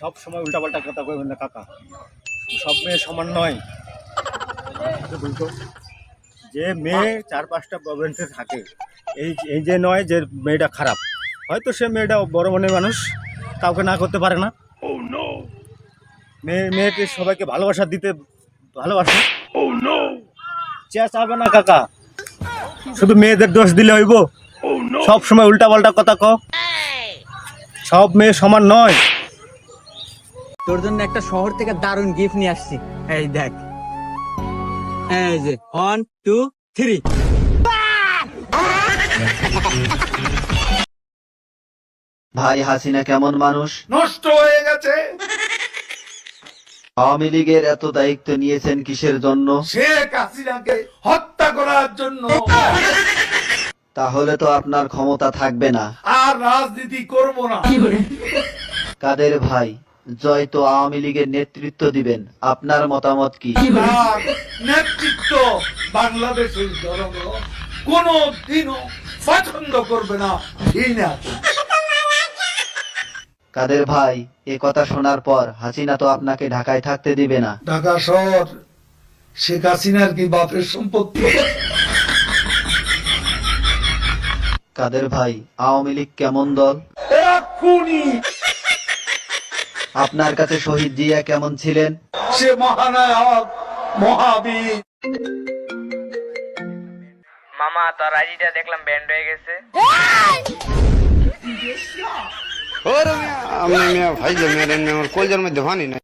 সব সময় উল্টাপাল্টা কথা কইবেন না কাকা। সব মেয়ে সমান নয়। বলতো যে মেয়ে চার পাঁচটা প্রবলেন্সে থাকে এই এই যে নয় যে মেয়েটা খারাপ হয়তো সে মেয়েটা বড় মনের মানুষ কাউকে না করতে পারে না। মেয়ে মেয়েকে সবাইকে ভালোবাসা দিতে ভালোবাসে। চেয়া চাবে না কাকা। শুধু মেয়েদের দোষ দিলে হইব। সব সময় উল্টা পাল্টা কথা ক সব মেয়ে সমান নয়। তোর জন্য একটা শহর থেকে দারুণ গিফট নিয়ে আসছি। এই দেখ। এই যে ওয়ান টু থ্রি ভাই হাসিনা কেমন মানুষ? নষ্ট হয়ে গেছে। আওয়ামী লীগের এত দায়িত্ব নিয়েছেন কিসের জন্য? শেখ হাসিনাকে হত্যা করার জন্য। তাহলে তো আপনার ক্ষমতা থাকবে না। আর রাজনীতি করব না। কাদের ভাই? জয় তো আওয়ামী লীগের নেতৃত্ব দিবেন। আপনার মতামত কি? নেতৃত্ব বাংলাদেশের জনগণ কোন দিনও পছন্দ করবে না। ঘৃণা কাদের ভাই এ কথা শোনার পর হাসিনা তো আপনাকে ঢাকায় থাকতে দিবে না। ঢাকা শহর শেখ হাসিনার কি বাপের সম্পত্তি? কাদের ভাই আওয়ামী লীগ কেমন দল? এরা খুনি আপনার কাছে শহীদ জিয়া কেমন ছিলেন? সে মহানায়ক মহাবীর। মামা তোর আইডিটা দেখলাম ব্যান্ড হয়ে গেছে। আমি মেয়ে ভাই আমার না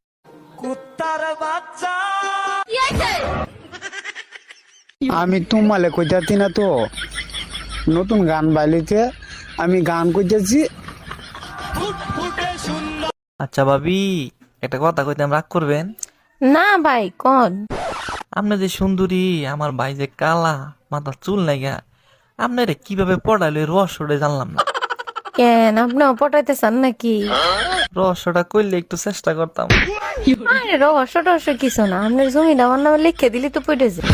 আমি তোমালে কইতাছি না তো নতুন গান বাইলিতে আমি গান কইতেছি আচ্ছা ভাবি একটা কথা কইতে রাগ করবেন? না ভাই কোন? আপনি যে সুন্দরী আমার ভাই যে কালা মাথার চুল নাইগা আপনারে কীভাবে পড়াইলে রহস্যটা জানলাম না। কেন আপনি পটাইতে চান নাকি? রহস্যটা কইলে একটু চেষ্টা করতাম। আরে রহস্য টহস্য কিছু না আপনার জমিটা আমার নামে লিখে দিলি তো পড়ে যায়।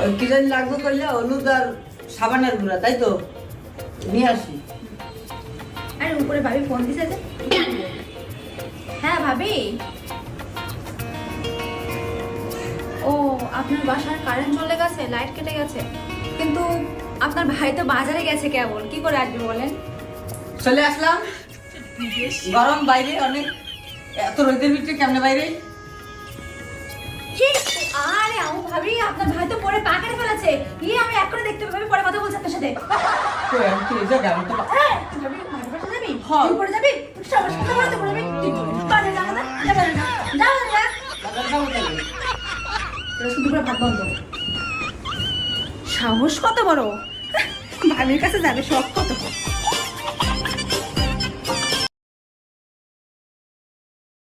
ওই কি জানি লাগবে করলে হলুদ আর সাবানের গুঁড়া তাই তো? নিয়ে আসি। আরে উপরে ভাবি ফোন দিছে যে। হ্যাঁ ভাবি। ও আপনার বাসার কারেন্ট চলে গেছে লাইট কেটে গেছে। কিন্তু আপনার ভাই তো বাজারে গেছে কেবল কি করে আসবে বলেন? চলে আসলাম। গরম বাইরে অনেক। এত রোদের ভিতরে কেমনে বাইরে? কি? আরে আমু ভাবি আপনার ভাই তো পরে পা কেটে ফেলেছে। ইয়ে আমি এক করে দেখতে পাবি পরে কথা বলছি আপনার সাথে। কই, আমি তো এই জায়গায়, তো? তুই যাবি? হ্যাঁ। তুই পরে যাবি? তুই সবার সাথে তুই যাবে? না? যাবে না যাবে না বাজার যাব তাহলে। তোরা শুধু করে ভাত বন্ধ। সাহস কত বড়? ভাবির কাছে যাবে সব কত?